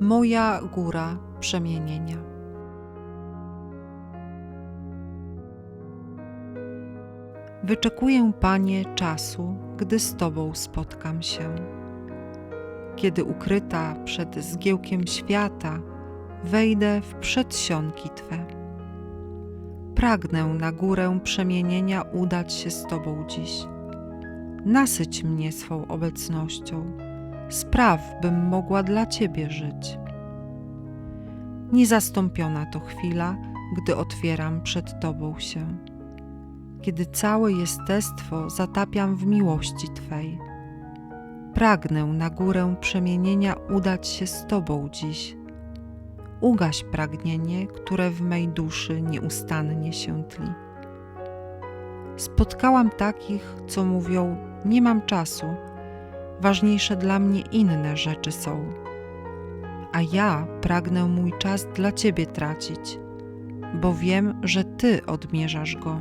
Moja góra przemienienia. Wyczekuję, Panie, czasu, gdy z Tobą spotkam się. Kiedy ukryta przed zgiełkiem świata, wejdę w przedsionki Twe. Pragnę na górę przemienienia udać się z Tobą dziś. Nasyć mnie swą obecnością, spraw, bym mogła dla Ciebie żyć. Niezastąpiona to chwila, gdy otwieram przed Tobą się, kiedy całe jestestwo zatapiam w miłości Twej. Pragnę na górę przemienienia udać się z Tobą dziś. Ugaś pragnienie, które w mej duszy nieustannie się tli. Spotkałam takich, co mówią: Nie mam czasu, ważniejsze dla mnie inne rzeczy są. A ja pragnę mój czas dla Ciebie tracić, bo wiem, że Ty odmierzasz go.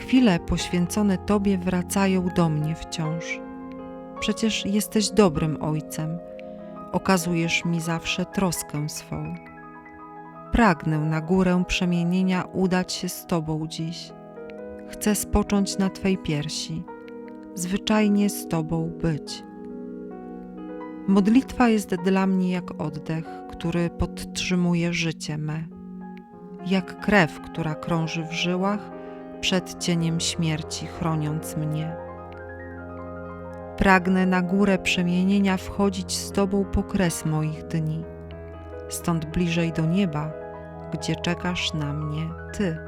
Chwile poświęcone Tobie wracają do mnie wciąż. Przecież jesteś dobrym ojcem, okazujesz mi zawsze troskę swą. Pragnę na górę przemienienia udać się z Tobą dziś. Chcę spocząć na Twej piersi, zwyczajnie z Tobą być. Modlitwa jest dla mnie jak oddech, który podtrzymuje życie me, jak krew, która krąży w żyłach przed cieniem śmierci, chroniąc mnie. Pragnę na górę przemienienia wchodzić z Tobą po kres moich dni, stąd bliżej do nieba, gdzie czekasz na mnie Ty.